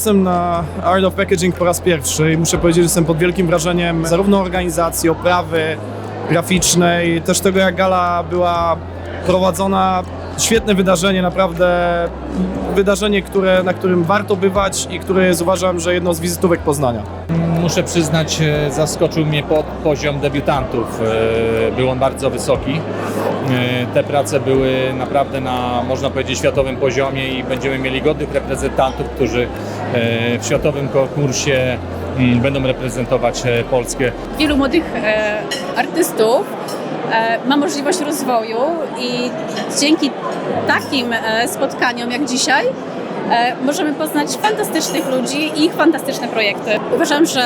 jestem na Art of Packaging po raz pierwszy i muszę powiedzieć, że jestem pod wielkim wrażeniem zarówno organizacji, oprawy graficznej, też tego jak gala była prowadzona. Świetne wydarzenie, naprawdę wydarzenie, które, na którym warto bywać i które jest uważam, że jedną z wizytówek Poznania. Muszę przyznać, e, zaskoczył mnie poziom debiutantów. E, Był on bardzo wysoki. E, Te prace były naprawdę na, można powiedzieć, światowym poziomie i będziemy mieli godnych reprezentantów, którzy w światowym konkursie mm, będą reprezentować e, Polskę. wielu młodych e, artystów e, ma możliwość rozwoju i dzięki takim e, spotkaniom jak dzisiaj e, możemy poznać fantastycznych ludzi i ich fantastyczne projekty. Uważam, że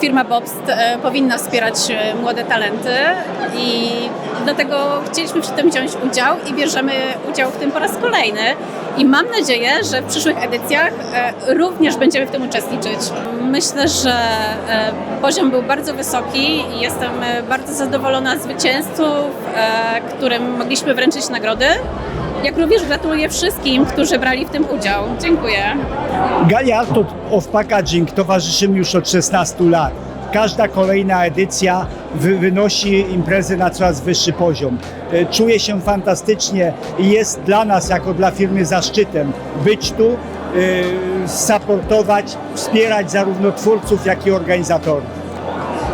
firma Bobst e, powinna wspierać e, młode talenty i dlatego chcieliśmy w tym wziąć udział i bierzemy udział w tym po raz kolejny i mam nadzieję, że w przyszłych edycjach e, również będziemy w tym uczestniczyć. Myślę, że poziom był bardzo wysoki i jestem bardzo zadowolona z zwycięzców, którym mogliśmy wręczyć nagrody. Jak również gratuluję wszystkim, którzy brali w tym udział. Dziękuję. Gali Art of Packaging towarzyszy mi już od 16 lat. Każda kolejna edycja wy wynosi imprezy na coraz wyższy poziom. E, Czuję się fantastycznie i jest dla nas, jako dla firmy, zaszczytem być tu, e, supportować, wspierać zarówno twórców, jak i organizatorów.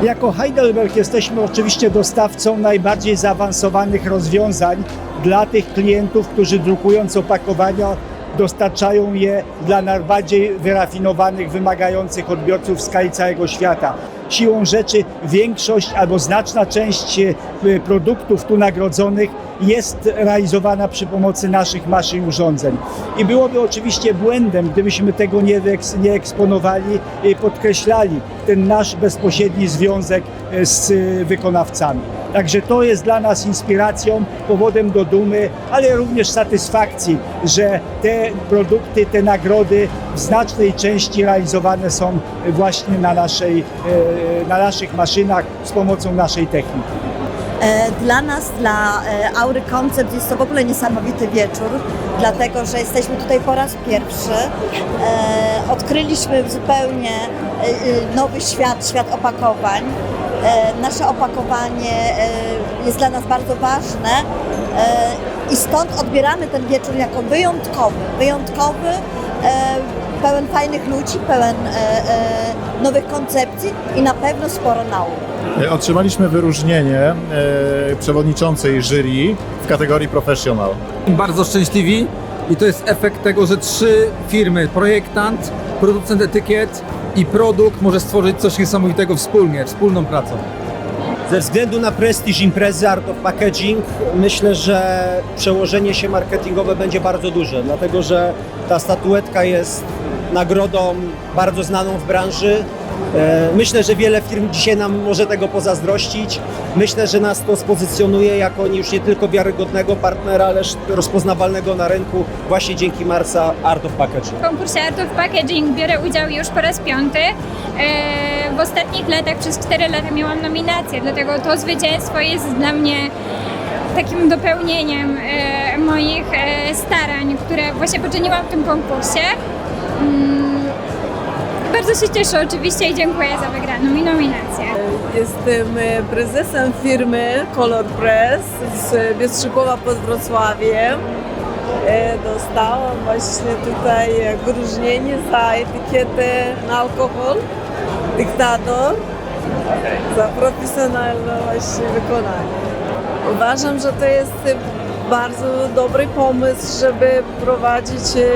Jako Heidelberg jesteśmy oczywiście dostawcą najbardziej zaawansowanych rozwiązań dla tych klientów, którzy drukując opakowania dostarczają je dla najbardziej wyrafinowanych, wymagających odbiorców w skali całego świata. Siłą rzeczy większość albo znaczna część e, produktów tu nagrodzonych jest realizowana przy pomocy naszych maszyn i urządzeń. I byłoby oczywiście błędem, gdybyśmy tego nie, nie eksponowali i podkreślali ten nasz bezpośredni związek e, z e, wykonawcami. Także to jest dla nas inspiracją, powodem do dumy, ale również satysfakcji, że te produkty, te nagrody w znacznej części realizowane są właśnie na, naszej, e, na naszych maszynach z pomocą naszej techniki. E, Dla nas, dla e, Aury Concept jest to w ogóle niesamowity wieczór, dlatego że jesteśmy tutaj po raz pierwszy. Odkryliśmy zupełnie nowy świat, świat opakowań. Nasze opakowanie jest dla nas bardzo ważne i stąd odbieramy ten wieczór jako wyjątkowy. Wyjątkowy, pełen fajnych ludzi, pełen e, e, nowych koncepcji i na pewno sporo nauki. Otrzymaliśmy wyróżnienie e, przewodniczącej jury w kategorii professional. bardzo szczęśliwi i to jest efekt tego, że trzy firmy, projektant, producent etykiet i produkt może stworzyć coś niesamowitego wspólnie, wspólną pracą. Ze względu na prestiż imprezy Art of Packaging myślę, że przełożenie się marketingowe będzie bardzo duże, dlatego że ta statuetka jest nagrodą bardzo znaną w branży. E, Myślę, że wiele firm dzisiaj nam może tego pozazdrościć. Myślę, że nas to spozycjonuje jako już nie tylko wiarygodnego partnera, lecz rozpoznawalnego na rynku właśnie dzięki Marsa Art of Packaging. W konkursie Art of Packaging biorę udział już po raz piąty. E, W ostatnich latach, przez 4 lata miałam nominację, dlatego to zwycięstwo jest dla mnie takim dopełnieniem e, moich starań, które właśnie poczyniłam w tym konkursie. Mm, Bardzo się cieszę oczywiście i dziękuję za wygraną mi nominację. Jestem e, prezesem firmy Color Press z Biestrzykowa pod Wrocławiem. E, Dostałam właśnie tutaj wyróżnienie za etykietę na alkohol, dyktador, za profesjonalne właśnie wykonanie. Uważam, że to jest bardzo dobry pomysł, żeby prowadzić e,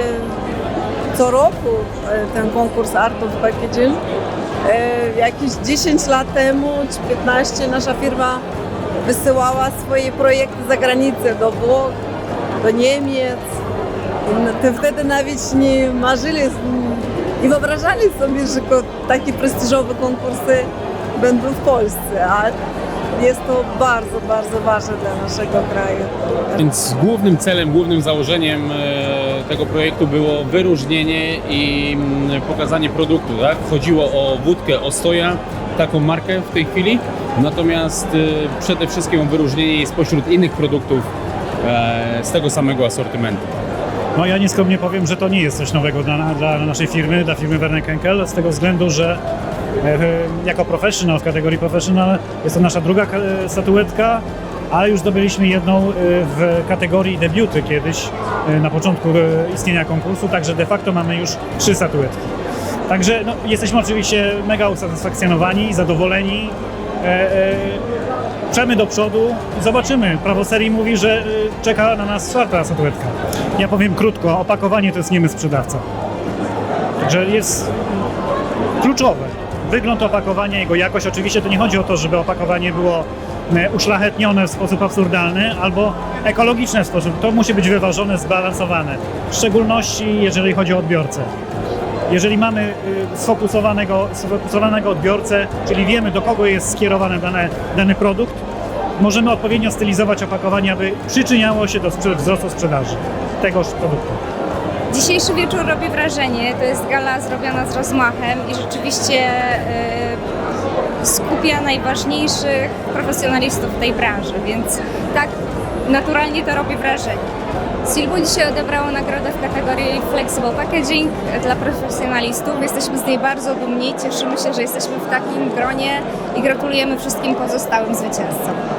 co roku e, ten konkurs Art of Packaging. E, Jakieś 10 lat temu czy 15 nasza firma wysyłała swoje projekty za granicę do Włoch, do Niemiec. I te wtedy nawet nie marzyli, nie wyobrażali sobie, że takie prestiżowe konkursy będą w Polsce, a jest to bardzo, bardzo ważne dla naszego kraju. Więc głównym celem, głównym założeniem e, tego projektu było wyróżnienie i mm, pokazanie produktu. Tak? Chodziło o wódkę Ostoja, taką markę w tej chwili, natomiast e, przede wszystkim wyróżnienie jest pośród innych produktów e, z tego samego asortymentu. No ja nieskromnie powiem, że to nie jest coś nowego dla, dla naszej firmy, dla firmy Werner Henkel, z tego względu, że jako professional w kategorii professional jest to nasza druga ka- statuetka, ale już zdobyliśmy jedną e, w kategorii debiuty kiedyś e, na początku e, istnienia konkursu, także de facto mamy już trzy statuetki. Także no, jesteśmy oczywiście mega usatysfakcjonowani, zadowoleni. E, e, Przemy do przodu zobaczymy. Prawo serii mówi, że czeka na nas czwarta statuetka. Ja powiem krótko, opakowanie to jest niemy sprzedawca. Także jest kluczowe. Wygląd opakowania, jego jakość. Oczywiście to nie chodzi o to, żeby opakowanie było e, uszlachetnione w sposób absurdalny albo ekologiczne w sposób. To musi być wyważone, zbalansowane. W szczególności jeżeli chodzi o odbiorcę. Jeżeli mamy y, sfokusowanego, sfokusowanego odbiorcę, czyli wiemy do kogo jest skierowany dane, dany produkt, możemy odpowiednio stylizować opakowanie, aby przyczyniało się do wzrostu sprzedaży tegoż produktu. Dzisiejszy wieczór robi wrażenie. To jest gala zrobiona z rozmachem i rzeczywiście y, skupia najważniejszych profesjonalistów tej branży, więc tak naturalnie to robi wrażenie. Silbu dzisiaj odebrało nagrodę w kategorii Flexible Packaging dla profesjonalistów. Jesteśmy z niej bardzo dumni, cieszymy się, że jesteśmy w takim gronie i gratulujemy wszystkim pozostałym zwycięzcom.